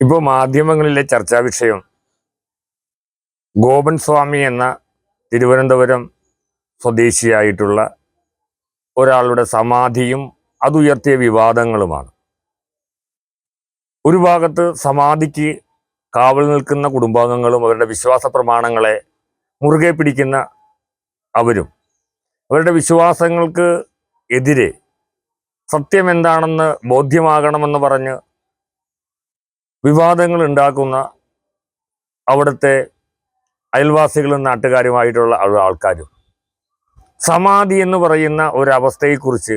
ഇപ്പോൾ മാധ്യമങ്ങളിലെ ചർച്ചാ വിഷയം ഗോപൻ സ്വാമി എന്ന തിരുവനന്തപുരം സ്വദേശിയായിട്ടുള്ള ഒരാളുടെ സമാധിയും അതുയർത്തിയ വിവാദങ്ങളുമാണ്. ഒരു ഭാഗത്ത് സമാധിക്ക് കാവൽ നിൽക്കുന്ന കുടുംബാംഗങ്ങളും അവരുടെ വിശ്വാസ പ്രമാണങ്ങളെ മുറുകെ പിടിക്കുന്ന അവരും അവരുടെ വിശ്വാസങ്ങൾക്ക് എതിരെ സത്യം എന്താണെന്ന് ബോധ്യമാകണമെന്ന് പറഞ്ഞ് വിവാദങ്ങൾ ഉണ്ടാക്കുന്ന അവിടുത്തെ അയൽവാസികളും നാട്ടുകാരുമായിട്ടുള്ള ആൾക്കാരും. സമാധി എന്ന് പറയുന്ന ഒരവസ്ഥയെക്കുറിച്ച്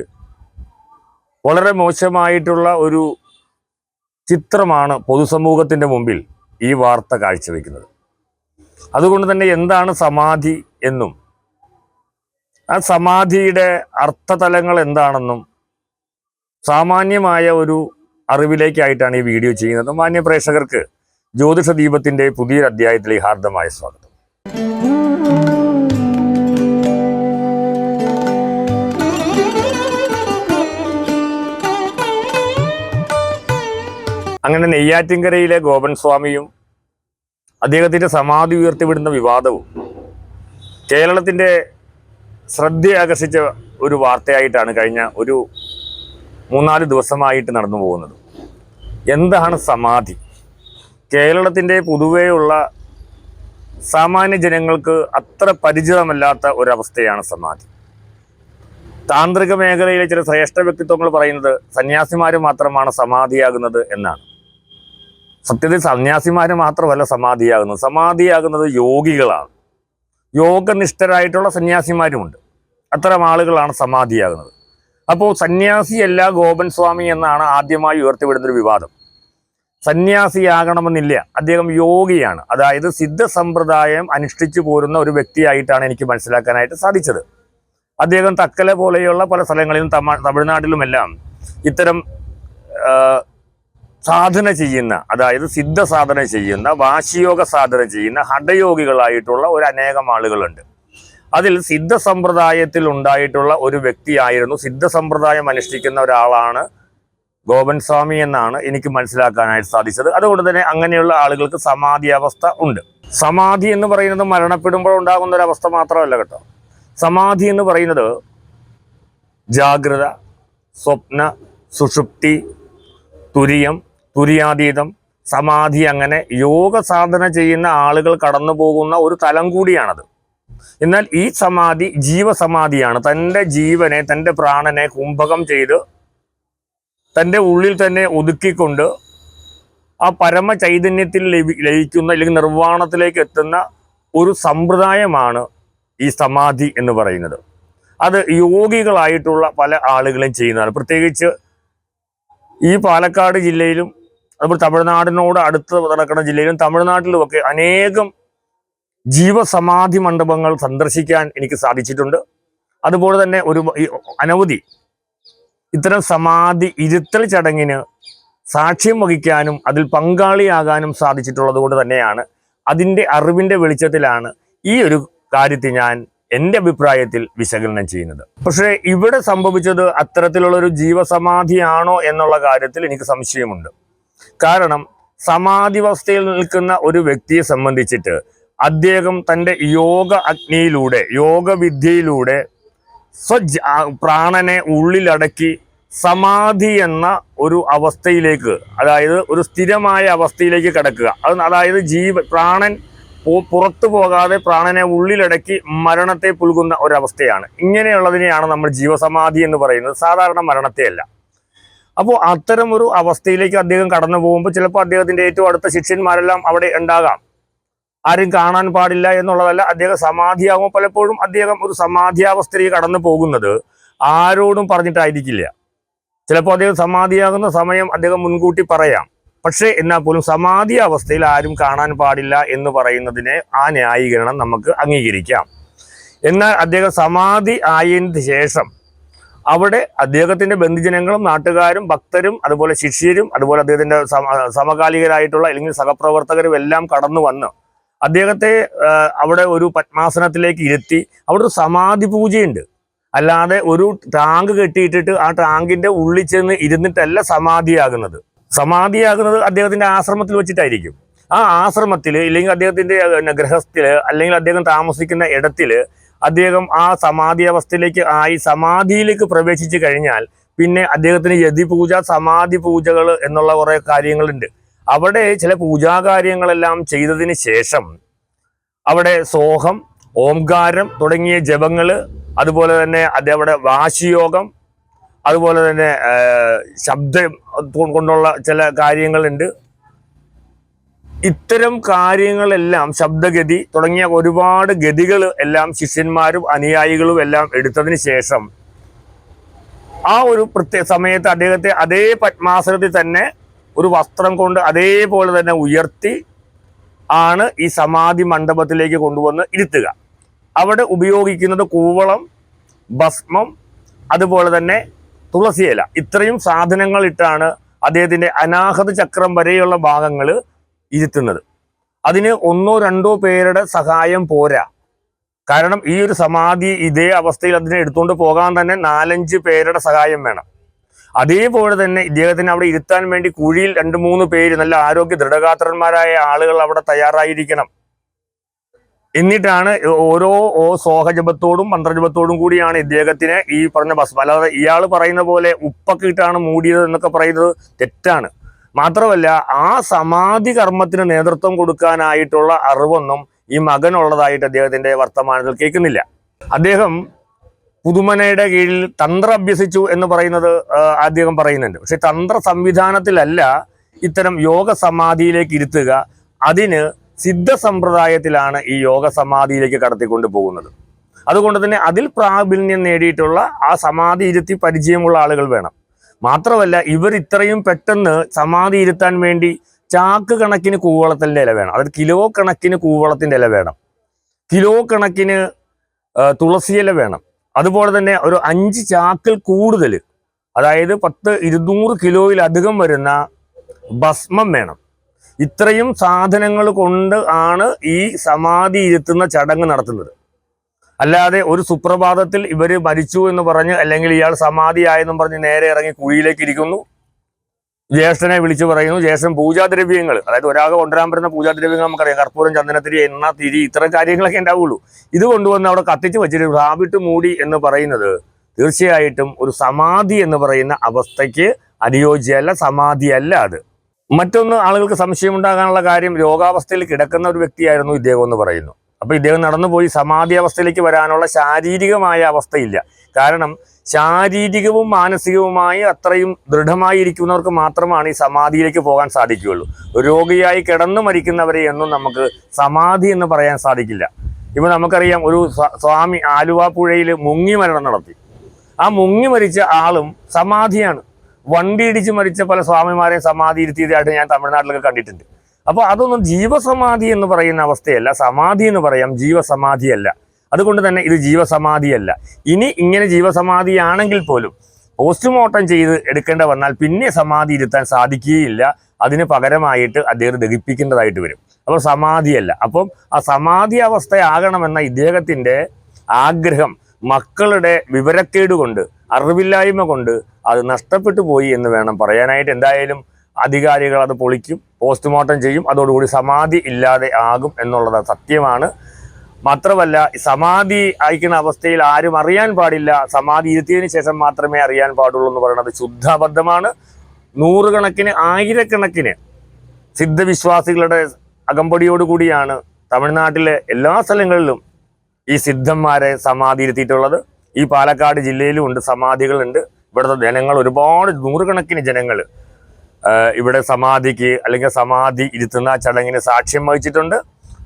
വളരെ മോശമായിട്ടുള്ള ഒരു ചിത്രമാണ് പൊതുസമൂഹത്തിന്റെ മുമ്പിൽ ഈ വാർത്ത കാഴ്ചവെക്കുന്നത്. അതുകൊണ്ട് തന്നെ എന്താണ് സമാധി എന്നും ആ സമാധിയുടെ അർത്ഥതലങ്ങൾ എന്താണെന്നും സാമാന്യമായ ഒരു അറിവിലേക്കായിട്ടാണ് ഈ വീഡിയോ ചെയ്യുന്നത്. മാന്യ പ്രേക്ഷകർക്ക് ജ്യോതിഷ ദീപത്തിന്റെ പുതിയൊരു അധ്യായത്തിലെ ഹാർദമായ സ്വാഗതം. അങ്ങനെ നെയ്യാറ്റിൻകരയിലെ ഗോപൻ സ്വാമിയും അദ്ദേഹത്തിന്റെ സമാധി ഉയർത്തിവിടുന്ന വിവാദവും കേരളത്തിന്റെ ശ്രദ്ധയാകർഷിച്ച ഒരു വാർത്തയായിട്ടാണ് കഴിഞ്ഞ ഒരു മൂന്നാൽ ദിവസമായിട്ട് നടന്നു പോകുന്നത് എന്താണ് സമാധി? കേരളത്തിന്റെ പൊതുവെയുള്ള സാമാന്യ ജനങ്ങൾക്ക് അത്ര പരിചിതമല്ലാത്ത ഒരവസ്ഥയാണ് സമാധി. താന്ത്രിക മേഖലയിലെ ചില ശ്രേഷ്ഠ വ്യക്തിത്വങ്ങൾ പറയുന്നത് സന്യാസിമാർ മാത്രമാണ് സമാധിയാകുന്നത് എന്നാണ്. സത്യത്തിൽ സന്യാസിമാർ മാത്രമല്ല സമാധിയാകുന്നത്. സമാധിയാകുന്നത് യോഗികളാണ്. യോഗനിഷ്ഠരായിട്ടുള്ള സന്യാസിമാരുമുണ്ട്. അത്തരം ആളുകളാണ് സമാധിയാകുന്നത്. അപ്പോൾ സന്യാസിയല്ല ഗോപൻ സ്വാമി എന്നാണ് ആദ്യമായി ഉയർത്തിവിടുന്നൊരു വിവാദം. സന്യാസിയാകണമെന്നില്ല അദ്ദേഹം യോഗിയാണ്. അതായത് സിദ്ധ സമ്പ്രദായം അനുഷ്ഠിച്ചു പോരുന്ന ഒരു വ്യക്തിയായിട്ടാണ് എനിക്ക് മനസ്സിലാക്കാനായിട്ട് സാധിച്ചത്. അദ്ദേഹം തക്കല പോലെയുള്ള പല സ്ഥലങ്ങളിലും തമ തമിഴ്നാട്ടിലുമെല്ലാം ഇത്തരം സാധന ചെയ്യുന്ന അതായത് സിദ്ധ സാധന ചെയ്യുന്ന വാശിയോഗ സാധന ചെയ്യുന്ന ഹഠയോഗികളായിട്ടുള്ള ഒരു അനേകം ആളുകളുണ്ട്. അതിൽ സിദ്ധ സമ്പ്രദായത്തിൽ ഉണ്ടായിട്ടുള്ള ഒരു വ്യക്തിയായിരുന്നു. സിദ്ധ സമ്പ്രദായം അനുഷ്ഠിക്കുന്ന ഒരാളാണ് ഗോപൻ സ്വാമി എന്നാണ് എനിക്ക് മനസ്സിലാക്കാനായിട്ട് സാധിച്ചത്. അതുകൊണ്ട് തന്നെ അങ്ങനെയുള്ള ആളുകൾക്ക് സമാധി അവസ്ഥ ഉണ്ട്. സമാധി എന്ന് പറയുന്നത് മരണപ്പെടുമ്പോൾ ഉണ്ടാകുന്ന ഒരു അവസ്ഥ മാത്രമല്ല കേട്ടോ. സമാധി എന്ന് പറയുന്നത് ജാഗ്രത സ്വപ്ന സുഷുപ്തി തുര്യം തുര്യാതീതം സമാധി അങ്ങനെ യോഗ സാധന ചെയ്യുന്ന ആളുകൾ കടന്നു പോകുന്ന ഒരു തലം കൂടിയാണത്. എന്നാൽ ഈ സമാധി ജീവസമാധിയാണ്. തന്റെ ജീവനെ തന്റെ പ്രാണനെ കുംഭകം ചെയ്ത് തന്റെ ഉള്ളിൽ തന്നെ ഒതുക്കിക്കൊണ്ട് ആ പരമ ചൈതന്യത്തിൽ ലയിക്കുന്ന അല്ലെങ്കിൽ നിർവാണത്തിലേക്ക് എത്തുന്ന ഒരു സമ്പ്രദായമാണ് ഈ സമാധി എന്ന് പറയുന്നത്. അത് യോഗികളായിട്ടുള്ള പല ആളുകളും ചെയ്യുന്നതാണ്. പ്രത്യേകിച്ച് ഈ പാലക്കാട് ജില്ലയിലും അതുപോലെ തമിഴ്നാടിനോട് അടുത്ത് നടക്കുന്ന ജില്ലയിലും തമിഴ്നാട്ടിലുമൊക്കെ അനേകം ജീവസമാധി മണ്ഡപങ്ങൾ സന്ദർശിക്കാൻ എനിക്ക് സാധിച്ചിട്ടുണ്ട്. അതുപോലെ തന്നെ ഒരു അനവധി ഇത്തരം സമാധി ഇരുത്തൽ ചടങ്ങിന് സാക്ഷ്യം വഹിക്കാനും അതിൽ പങ്കാളിയാകാനും സാധിച്ചിട്ടുള്ളത് കൊണ്ട് തന്നെയാണ്. അതിന്റെ അറിവിന്റെ വെളിച്ചത്തിലാണ് ഈ ഒരു കാര്യത്തെ ഞാൻ എന്റെ അഭിപ്രായത്തിൽ വിശകലനം ചെയ്യുന്നത്. പക്ഷേ ഇവിടെ സംഭവിച്ചത് അത്തരത്തിലുള്ളൊരു ജീവസമാധിയാണോ എന്നുള്ള കാര്യത്തിൽ എനിക്ക് സംശയമുണ്ട്. കാരണം സമാധിവസ്ഥയിൽ നിൽക്കുന്ന ഒരു വ്യക്തിയെ സംബന്ധിച്ചിട്ട് അദ്ദേഹം തന്റെ യോഗ അഗ്നിയിലൂടെ യോഗവിദ്യയിലൂടെ സ്വജ് പ്രാണനെ ഉള്ളിലടക്കി സമാധി എന്ന ഒരു അവസ്ഥയിലേക്ക് അതായത് ഒരു സ്ഥിരമായ അവസ്ഥയിലേക്ക് കിടക്കുക. അത് അതായത് ജീവ പ്രാണൻ പുറത്തു പോകാതെ പ്രാണനെ ഉള്ളിലടക്കി മരണത്തെ പുൽകുന്ന ഒരവസ്ഥയാണ്. ഇങ്ങനെയുള്ളതിനെയാണ് നമ്മൾ ജീവസമാധി എന്ന് പറയുന്നത്. സാധാരണ മരണത്തെയല്ല അപ്പോൾ അത്തരം ഒരു അവസ്ഥയിലേക്ക് അദ്ദേഹം കടന്നു പോകുമ്പോൾ ചിലപ്പോൾ അദ്ദേഹത്തിന്റെ ഏറ്റവും അടുത്ത ശിഷ്യന്മാരെല്ലാം അവിടെ ഉണ്ടാകാം. ആരും കാണാൻ പാടില്ല എന്നുള്ളതല്ല അദ്ദേഹം സമാധിയാകുമ്പോൾ പലപ്പോഴും അദ്ദേഹം ഒരു സമാധിയാവസ്ഥയിൽ കടന്നു പോകുന്നത് ആരോടും പറഞ്ഞിട്ടായിരിക്കില്ല. ചിലപ്പോൾ അദ്ദേഹം സമാധിയാകുന്ന സമയം അദ്ദേഹം മുൻകൂട്ടി പറയാം. പക്ഷേ എന്നാൽ പോലും സമാധി അവസ്ഥയിൽ ആരും കാണാൻ പാടില്ല എന്ന് പറയുന്നതിനെ ആ ന്യായീകരണം നമുക്ക് അംഗീകരിക്കാം. എന്നാൽ അദ്ദേഹം സമാധി ആയതിന് ശേഷം അവിടെ അദ്ദേഹത്തിന്റെ ബന്ധുജനങ്ങളും നാട്ടുകാരും ഭക്തരും അതുപോലെ ശിഷ്യരും അതുപോലെ അദ്ദേഹത്തിന്റെ സമകാലികരായിട്ടുള്ള അല്ലെങ്കിൽ സഹപ്രവർത്തകരും എല്ലാം കടന്നു വന്ന് അദ്ദേഹത്തെ അവിടെ ഒരു പത്മാസനത്തിലേക്ക് ഇരുത്തി അവിടെ ഒരു സമാധി പൂജയുണ്ട്. അല്ലാതെ ഒരു ടാങ്ക് കെട്ടിയിട്ടിട്ട് ആ ടാങ്കിന്റെ ഉള്ളിൽ ചെന്ന് ഇരുന്നിട്ടല്ല സമാധിയാകുന്നത്. സമാധിയാകുന്നത് അദ്ദേഹത്തിന്റെ ആശ്രമത്തിൽ വെച്ചിട്ടായിരിക്കും. ആ ആശ്രമത്തിൽ ഇല്ലെങ്കിൽ അദ്ദേഹത്തിന്റെ പിന്നെ ഗൃഹസ്ഥിൽ അല്ലെങ്കിൽ അദ്ദേഹം താമസിക്കുന്ന ഇടത്തിൽ അദ്ദേഹം ആ സമാധി അവസ്ഥയിലേക്ക് ആയി സമാധിയിലേക്ക് പ്രവേശിച്ചു കഴിഞ്ഞാൽ പിന്നെ അദ്ദേഹത്തിന് യതി പൂജ സമാധി പൂജകൾ എന്നുള്ള കുറേ കാര്യങ്ങളുണ്ട്. അവിടെ ചില പൂജാകാര്യങ്ങളെല്ലാം ചെയ്തതിന് ശേഷം അവിടെ സോഹം ഓംകാരം തുടങ്ങിയ ജപങ്ങൾ അതുപോലെ തന്നെ അതവിടെ വാശിയോഗം അതുപോലെ തന്നെ ശബ്ദം കൊണ്ടുള്ള ചില കാര്യങ്ങളുണ്ട്. ഇത്തരം കാര്യങ്ങളെല്ലാം ശബ്ദഗതി തുടങ്ങിയ ഒരുപാട് ഗതികൾ എല്ലാം ശിഷ്യന്മാരും അനുയായികളും എല്ലാം എടുത്തതിന് ശേഷം ആ ഒരു പ്രത്യേക സമയത്ത് അദ്ദേഹത്തെ അതേ പത്മാസനത്തിൽ തന്നെ ഒരു വസ്ത്രം കൊണ്ട് അതേപോലെ തന്നെ ഉയർത്തി ആണ് ഈ സമാധി മണ്ഡപത്തിലേക്ക് കൊണ്ടുവന്ന് ഇരുത്തുക. അവിടെ ഉപയോഗിക്കുന്നത് കൂവളം ഭസ്മം അതുപോലെ തന്നെ തുളസിയില ഇത്രയും സാധനങ്ങൾ ഇട്ടാണ് അദ്ദേഹത്തിന്റെ അനാഹത ചക്രം വരെയുള്ള ഭാഗങ്ങൾ ഇരുത്തുന്നത്. അതിന് ഒന്നോ രണ്ടോ പേരുടെ സഹായം പോരാ. കാരണം ഈ ഒരു സമാധി ഇതേ അവസ്ഥയിൽ അതിനെ എടുത്തുകൊണ്ട് പോകാൻ തന്നെ നാലഞ്ച് പേരുടെ സഹായം വേണം. അതേപോലെ തന്നെ ഇദ്ദേഹത്തിന് അവിടെ ഇരുത്താൻ വേണ്ടി കുഴിയിൽ രണ്ട് മൂന്ന് പേര് നല്ല ആരോഗ്യ ദൃഢഗാത്രന്മാരായ ആളുകൾ അവിടെ തയ്യാറായിരിക്കണം. എന്നിട്ടാണ് ഓരോ ഓ സോഹജപത്തോടും മന്ത്രജപത്തോടും കൂടിയാണ് ഇദ്ദേഹത്തിന് ഈ പറഞ്ഞ ഭസ്മം അല്ലാതെ ഇയാൾ പറയുന്ന പോലെ ഉപ്പൊക്കെ ഇട്ടാണ് മൂടിയത് എന്നൊക്കെ പറയുന്നത് തെറ്റാണ്. മാത്രമല്ല ആ സമാധി കർമ്മത്തിന് നേതൃത്വം കൊടുക്കാനായിട്ടുള്ള അറിവൊന്നും ഈ മകനുള്ളതായിട്ട് അദ്ദേഹത്തിന്റെ വർത്തമാനത്തിൽ കേൾക്കുന്നില്ല. അദ്ദേഹം പുതുമനയുടെ കീഴിൽ തന്ത്ര അഭ്യസിച്ചു എന്ന് പറയുന്നത് അദ്ദേഹം പറയുന്നുണ്ട്. പക്ഷെ തന്ത്ര സംവിധാനത്തിലല്ല ഇത്തരം യോഗ സമാധിയിലേക്ക് ഇരുത്തുക. അതിന് സിദ്ധ സമ്പ്രദായത്തിലാണ് ഈ യോഗ സമാധിയിലേക്ക് കടത്തിക്കൊണ്ട് പോകുന്നത് അതുകൊണ്ട് തന്നെ അതിൽ പ്രാബല്യം നേടിയിട്ടുള്ള ആ സമാധി ഇരുത്തി പരിചയമുള്ള ആളുകൾ വേണം. മാത്രമല്ല ഇവർ ഇത്രയും പെട്ടെന്ന് സമാധി ഇരുത്താൻ വേണ്ടി ചാക്ക് കണക്കിന് കൂവളത്തിന്റെ ഇല വേണം. അതായത് കിലോ കണക്കിന് കൂവളത്തിന്റെ ഇല വേണം. കിലോ കണക്കിന് തുളസിയില വേണം. അതുപോലെ തന്നെ ഒരു അഞ്ച് ചാക്കിൽ കൂടുതൽ അതായത് പത്ത് ഇരുന്നൂറ് കിലോയിലധികം വരുന്ന ഭസ്മം വേണം. ഇത്രയും സാധനങ്ങൾ കൊണ്ട് ആണ് ഈ സമാധി ഇരുത്തുന്ന ചടങ്ങ് നടത്തുന്നത്. അല്ലാതെ ഒരു സുപ്രഭാതത്തിൽ ഇവർ മരിച്ചു എന്ന് പറഞ്ഞ് അല്ലെങ്കിൽ ഇയാൾ സമാധിയായെന്നും പറഞ്ഞ് നേരെ ഇറങ്ങി കുഴിയിലേക്ക് ഇരിക്കുന്നു. ജ്യേഷ്ഠനെ വിളിച്ചു പറയുന്നു. ജ്യേഷ്ഠൻ പൂജാദ്രവ്യങ്ങൾ. അതായത് ഒരാകെ കൊണ്ടുവരാൻ പറ്റുന്ന പൂജാദ്രവ്യങ്ങൾ നമുക്കറിയാം. കർപ്പൂരം ചന്ദനത്തിരി എണ്ണ തിരി ഇത്തരം കാര്യങ്ങളൊക്കെ ഉണ്ടാവുള്ളൂ. ഇത് കൊണ്ടുവന്ന് അവിടെ കത്തിച്ച് വെച്ചിട്ട് റാബിട്ട് മൂടി എന്ന് പറയുന്നത് തീർച്ചയായിട്ടും ഒരു സമാധി എന്ന് പറയുന്ന അവസ്ഥയ്ക്ക് അനുയോജ്യമല്ല സമാധിയല്ല അത്. മറ്റൊന്ന് ആളുകൾക്ക് സംശയമുണ്ടാകാനുള്ള കാര്യം രോഗാവസ്ഥയിൽ കിടക്കുന്ന ഒരു വ്യക്തിയായിരുന്നു ഇദ്ദേഹം എന്ന് പറയുന്നു. അപ്പോൾ ഇദ്ദേഹം നടന്നുപോയി സമാധി അവസ്ഥയിലേക്ക് വരാനുള്ള ശാരീരികമായ അവസ്ഥയില്ല. കാരണം ശാരീരികവും മാനസികവുമായി അത്രയും ദൃഢമായിരിക്കുന്നവർക്ക് മാത്രമാണ് ഈ സമാധിയിലേക്ക് പോകാൻ സാധിക്കുകയുള്ളൂ. രോഗിയായി കിടന്നു മരിക്കുന്നവരെ എന്നും നമുക്ക് സമാധി എന്ന് പറയാൻ സാധിക്കില്ല. ഇപ്പൊ നമുക്കറിയാം ഒരു സ്വാമി ആലുവ പുഴയിൽ മുങ്ങി മരണം നടത്തി. ആ മുങ്ങി മരിച്ച ആളും സമാധിയാണ്. വണ്ടി ഇടിച്ച് മരിച്ച പല സ്വാമിമാരെയും സമാധി ഇരുത്തിയതായിട്ട് ഞാൻ തമിഴ്നാട്ടിലൊക്കെ കണ്ടിട്ടുണ്ട്. അപ്പോൾ അതൊന്നും ജീവസമാധി എന്ന് പറയുന്ന അവസ്ഥയല്ല. സമാധി എന്ന് പറയാം ജീവസമാധിയല്ല. അതുകൊണ്ട് തന്നെ ഇത് ജീവസമാധിയല്ല. ഇനി ഇങ്ങനെ ജീവസമാധിയാണെങ്കിൽ പോലും പോസ്റ്റ്മോർട്ടം ചെയ്ത് എടുക്കേണ്ട വന്നാൽ പിന്നെ സമാധി ഇരുത്താൻ സാധിക്കുകയില്ല. അതിന് പകരമായിട്ട് അദ്ദേഹം ദഹിപ്പിക്കേണ്ടതായിട്ട് വരും. അപ്പോൾ സമാധിയല്ല. അപ്പം ആ സമാധി അവസ്ഥയാകണമെന്ന ഇദ്ദേഹത്തിന്റെ ആഗ്രഹം മക്കളുടെ വിവരക്കേട് കൊണ്ട് അറിവില്ലായ്മ കൊണ്ട് അത് നഷ്ടപ്പെട്ടു പോയി എന്ന് വേണം പറയാനായിട്ട്. എന്തായാലും അധികാരികൾ അത് പൊളിക്കും പോസ്റ്റ്മോർട്ടം ചെയ്യും. അതോടുകൂടി സമാധി ഇല്ലാതെ ആകും എന്നുള്ളത് സത്യമാണ്. മാത്രമല്ല സമാധി അയക്കുന്ന അവസ്ഥയിൽ ആരും അറിയാൻ പാടില്ല. സമാധി ഇരുത്തിയതിനു ശേഷം മാത്രമേ അറിയാൻ പാടുള്ളൂ എന്ന് പറയുന്നത് ശുദ്ധാബദ്ധമാണ്. നൂറുകണക്കിന് ആയിരക്കണക്കിന് സിദ്ധവിശ്വാസികളുടെ അകമ്പടിയോടുകൂടിയാണ് തമിഴ്നാട്ടിലെ എല്ലാ സ്ഥലങ്ങളിലും ഈ സിദ്ധന്മാരെ സമാധി ഇരുത്തിയിട്ടുള്ളത്. ഈ പാലക്കാട് ജില്ലയിലും ഉണ്ട് സമാധികളുണ്ട്. ഇവിടുത്തെ ജനങ്ങൾ ഒരുപാട് നൂറുകണക്കിന് ജനങ്ങൾ ഇവിടെ സമാധിക്ക് അല്ലെങ്കിൽ സമാധി ഇരുത്തുന്ന ചടങ്ങിന് സാക്ഷ്യം വഹിച്ചിട്ടുണ്ട്.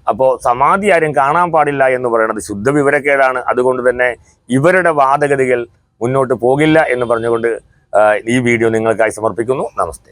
അപ്പോൾ സമാധി ആരും കാണാൻ പാടില്ല എന്ന് പറയുന്നത് ശുദ്ധ വിവരക്കേടാണ് അതുകൊണ്ട് തന്നെ ഇവരുടെ വാദഗതികൾ മുന്നോട്ട് പോകില്ല എന്ന് പറഞ്ഞുകൊണ്ട് ഈ വീഡിയോ നിങ്ങൾക്കായി സമർപ്പിക്കുന്നു. നമസ്തേ.